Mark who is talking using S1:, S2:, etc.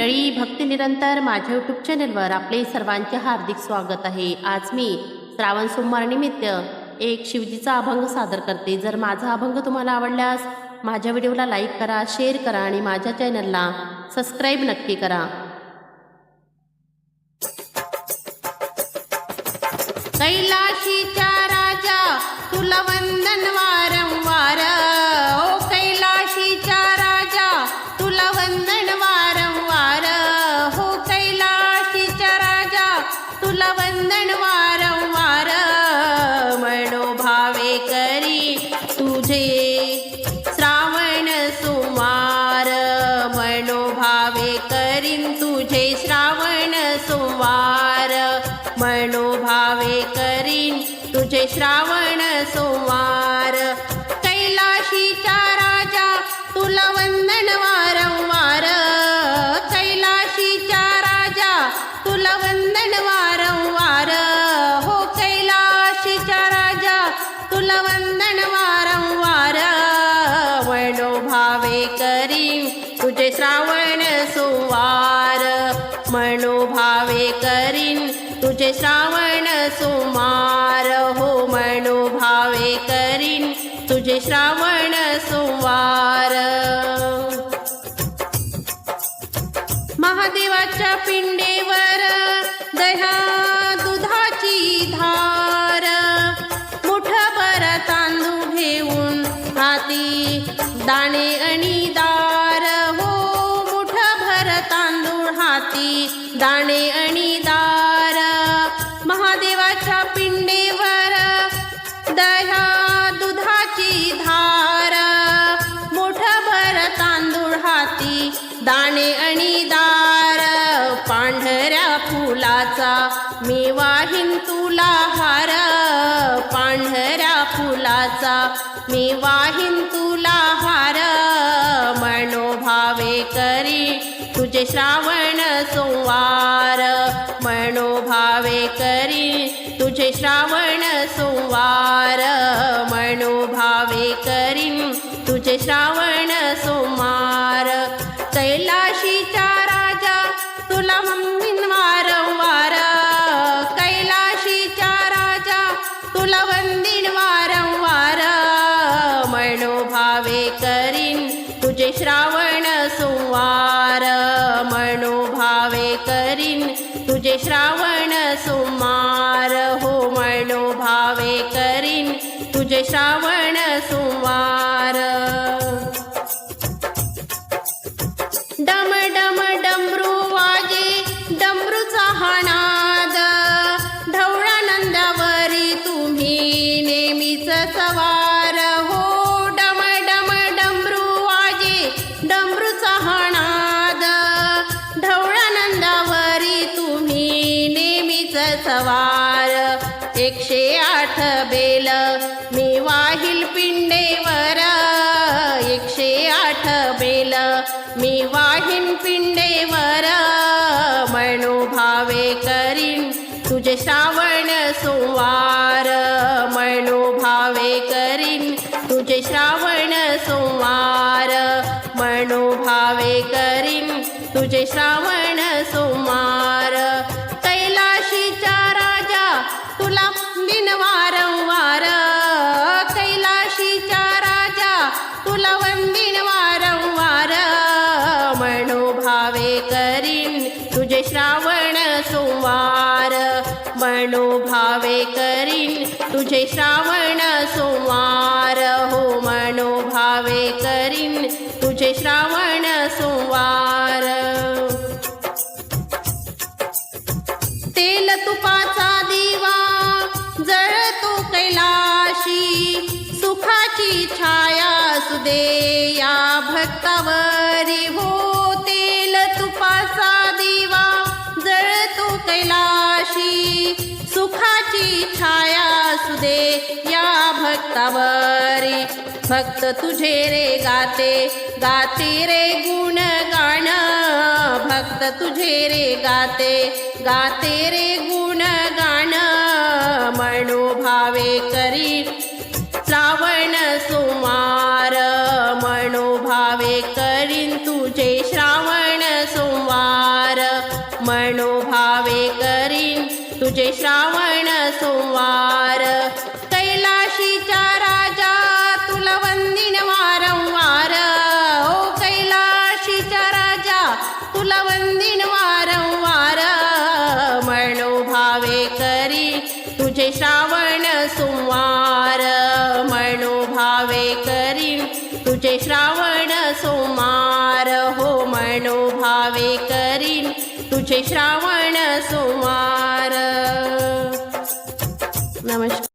S1: मंडळी भक्ती निरंतर माझ्या यूट्यूब चॅनलवर आपले सर्वांचे हार्दिक स्वागत आहे. आज मी श्रावण सोमवार निमित्त एक शिवजीचा अभंग सादर करते. जर माझा अभंग तुम्हाला आवडल्यास माझ्या व्हिडिओला लाईक करा शेअर करा आणि माझ्या चॅनलला सबस्क्राईब नक्की करा. कैलाशीच्या तुला वंदन वारंवार मनोभावे करी तुझे श्रावण सुमार मनोभावे करीन तुझे श्रावण सोमवार मनोभावे करीन तुझे श्रावण सोमवार श्रावण सुवार मनोभावे करीन तुझे श्रावण सुमार हो मनोभावे करीन तुझे श्रावण सोमवार. महादेवाच्या पिंडेवर दह्या दुधाची धार मुठभर तांदूळ घेऊन हाती दाणे आणि दाणे आणि दार महादेवाच्या पिंडेवर दह्या दुधाची धार मोठभर तांदूळ हाती दाणे आणि दार पांढऱ्या फुलाचा मी वाहीन तुला हार पांढऱ्या फुलाचा मी वाहीन तुला हार मनोभावे करी तुझे श्रावण सोमवार मनोभावे करी तुझे श्रावण सोमवार मनोभावे करीन तुझे श्रावण सोमवार. कैलाशीचा राजा तुला वंदन वारंवार. कैलाशीचा राजा तुला वंदिन वारंवार. मनोभावे करीन तुझे श्रावण तुझे श्रावण सोमवार हो मनोभावे करीन. तुझे श्रावण सोमवार श्रावण सोमवार मनोभावे करीन. तुझे श्रावण सोमवार मनोभावे करीन. तुझे श्रावण सोमवार तुझे श्रावण सोमवार हो मनोभावे करीन. तुझे श्रावण सोमवार. तेल तुपाचा दिवा जळतो कैलाशी सुखाची छाया सुदे या भक्तावरी हो या भक्तावरी. भक्त तुझे रे गाते गाते रे गुण गाण. भक्त तुझे रे गाते गाते रे गुण गाण. मनोभावे करी श्रावण सोमार मनोभावे करीन तुझे श्रावण सोमवार. मनोभावे करीन तुझे श्रावण सोमवार. तुझे श्रावण सोमार हो मनोभावे करीन. तुझे श्रावण सोमार नमस्कार.